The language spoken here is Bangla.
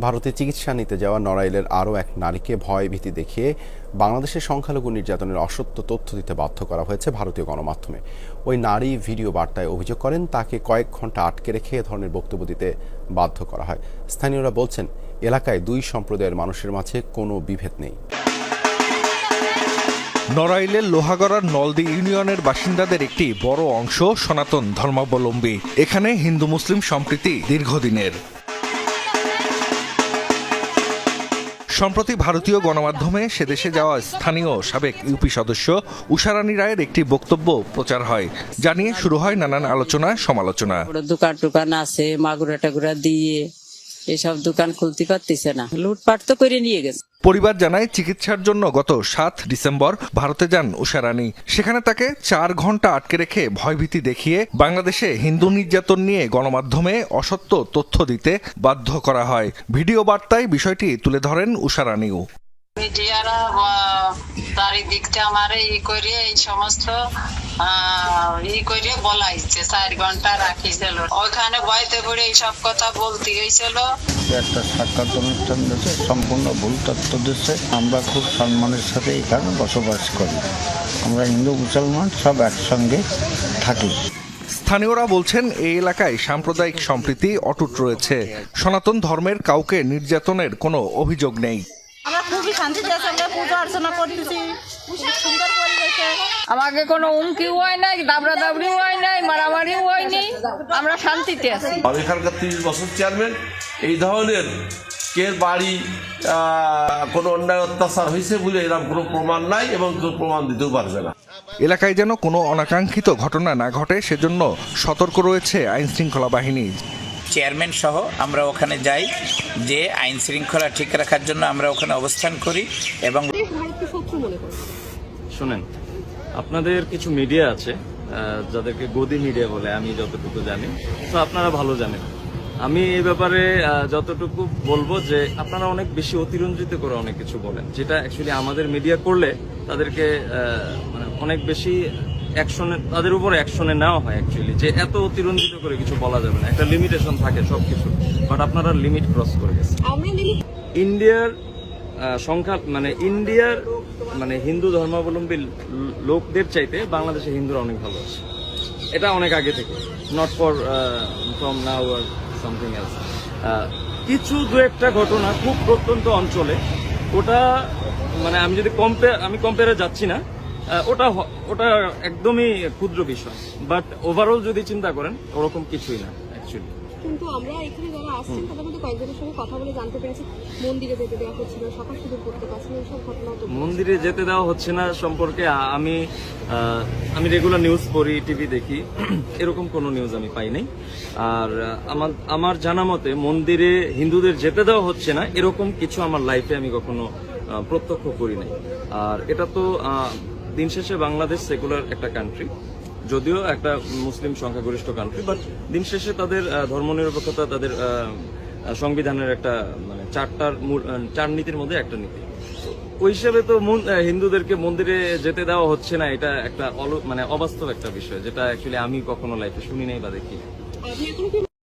ভারতে চিকিৎসা নিতে যাওয়া নড়াইলের আরও এক নারীকে ভয় ভীতি দেখিয়ে বাংলাদেশের সংখ্যালঘু নির্যাতনের অসত্য তথ্য দিতে বাধ্য করা হয়েছে ভারতীয় গণমাধ্যমে। ওই নারী ভিডিও বার্তায় অভিযোগ করেন, তাকে কয়েক ঘণ্টা আটকে রেখে এ ধরনের বক্তব্য দিতে বাধ্য করা হয়। স্থানীয়রা বলছেন, এলাকায় দুই সম্প্রদায়ের মানুষের মাঝে কোনো বিভেদ নেই। নড়াইলের লোহাগড়ার নলদি ইউনিয়নের বাসিন্দাদের একটি বড় অংশ সনাতন ধর্মাবলম্বী। এখানে হিন্দু, মুসলিম সম্প্রীতি দীর্ঘদিনের। সম্প্রতি ভারতীয় গণমাধ্যমে সেদেশে যাওয়া স্থানীয় সাবেক ইউপি সদস্য উষারানী রায়ের একটি বক্তব্য প্রচার হয় জানিয়ে শুরু হয় নানান আলোচনা, সমালোচনা। দোকান টোকান আছে, মাগুরা টাগুরা দিয়ে এসব দোকান খুলতে পারতেছে না। লুটপাট তো করে নিয়ে গেছে। পরিবার জানায় চিকিৎসার জন্য গত সাত ডিসেম্বর ভারতে যান উষারানী সেখানে তাকে চার ঘণ্টা আটকে রেখে ভয়ভীতি দেখিয়ে বাংলাদেশে হিন্দু নির্যাতন নিয়ে গণমাধ্যমে অসত্য তথ্য দিতে বাধ্য করা হয়। ভিডিও বার্তায় বিষয়টি তুলে ধরেন উষারানীও মিডিয়ারা চারিদিকটা আমারে ই করে এই সমস্ত ই করে বলাইছে, চার ঘণ্টা রাখিছিল। ওখানে বয়তে পড়ে এইসব কথা বলতে হয়েছিল। একটা সাক্ষাৎ অনুষ্ঠান দিচ্ছে সম্পূর্ণ ভুল তথ্য দিচ্ছে আমরা খুব সম্মানের সাথে এখানে বসবাস করি। আমরা হিন্দু মুসলমান সব একসঙ্গে থাকি। স্থানীয়রা বলছেন এই এলাকায় সাম্প্রদায়িক সম্প্রীতি অটুট রয়েছে। সনাতন ধর্মের কাউকে নির্যাতনের কোনো অভিযোগ নেই। আমরা খুবই শান্তিতে আছি আমরা পুজো অর্চনা করতেছি। সুন্দর পরিবেশে। আমাকে কোনো উমকি হয় নাই দাবড়া দাবড়িও হয় নাই মারামারি হয়নি। আমরা শান্তিতে আছি। আমি এখানকার তিরিশ বছর চেয়ারম্যান এই ধরনের কে বাড়ি কোনো অন্যায় অত্যাচার হয়েছে বলে এরকম কোনো প্রমাণ নাই এবং কেউ প্রমাণ দিতেও পারবে না। এলাকায় যেন কোনো অনাকাঙ্ক্ষিত ঘটনা না ঘটে সেজন্য সতর্ক রয়েছে আইন শৃঙ্খলা বাহিনী। চেয়ারম্যান সহ আমরা ওখানে যাই যে আইন শৃঙ্খলা ঠিক রাখার জন্য আমরা ওখানে অবস্থান করি এবং শোনেন আপনাদের কিছু মিডিয়া আছে যাদেরকে গদি মিডিয়া বলে আমি যতটুকু জানি তো আপনারা ভালো জানেন। আমি এই ব্যাপারে যতটুকু বলব যে আপনারা অনেক বেশি অতিরঞ্জিত করে অনেক কিছু বলেন যেটা অ্যাকচুয়ালি আমাদের মিডিয়া করলে তাদেরকে মানে অনেক বেশি অ্যাকশনে তাদের উপর অ্যাকশনে নেওয়া হয় অ্যাকচুয়ালি যে এত অতিরঞ্জিত করে কিছু বলা যাবে না। একটা লিমিটেশন থাকে সবকিছু বাট আপনারা লিমিট ক্রস করে গেছেন। ইন্ডিয়ার সংখ্যা মানে ইন্ডিয়ার মানে হিন্দু ধর্মাবলম্বী লোকদের চাইতে বাংলাদেশে হিন্দুরা অনেক ভালো আছে। এটা অনেক আগে থেকে। নট ফর ফ্রম নাও আর সামথিং এলস কিছু দু একটা ঘটনা খুব প্রত্যন্ত অঞ্চলে। ওটা মানে আমি যদি কম্পেয়ার আমি কম্পেয়ারে যাচ্ছি না। ওটা ওটা একদমই ক্ষুদ্র বিষয়। বাট ওভারঅল যদি চিন্তা করেন, ওরকম কিছুই না অ্যাকচুয়ালি কিন্তু আমরা এখানে যারা আসছেন, তাদের মধ্যে কয়েকজনের সঙ্গে কথা বলে জানতে পেরেছি। মন্দিরে যেতে দেওয়া হচ্ছিল, সকাল শুধু করতে পারছিল এইসব ঘটনা মন্দিরে যেতে দেওয়া হচ্ছে না সম্পর্কে আমি আমি রেগুলার নিউজ পড়ি টিভি দেখি। এরকম কোনো নিউজ আমি পাই নাই। আর, আমার আমার জানা মতে মন্দিরে হিন্দুদের যেতে দেওয়া হচ্ছে না, এরকম কিছু আমার লাইফে আমি কখনো প্রত্যক্ষ করি নাই। আর এটা তো দিন শেষে বাংলাদেশ সেকুলার একটা কান্ট্রি যদিও একটা মুসলিম সংখ্যাগরিষ্ঠ কান্ট্রি বাট দিন শেষে তাদের ধর্ম ধর্মনিরপেক্ষতা, তাদের সংবিধানের একটা মানে চারটার চার নীতির মধ্যে একটা নীতি। ওই হিসাবে তো হিন্দুদেরকে মন্দিরে যেতে দেওয়া হচ্ছে না, এটা একটা মানে অবাস্তব একটা বিষয়, যেটা অ্যাকচুয়ালি আমি কখনো লাইফে শুনি নাই বা দেখি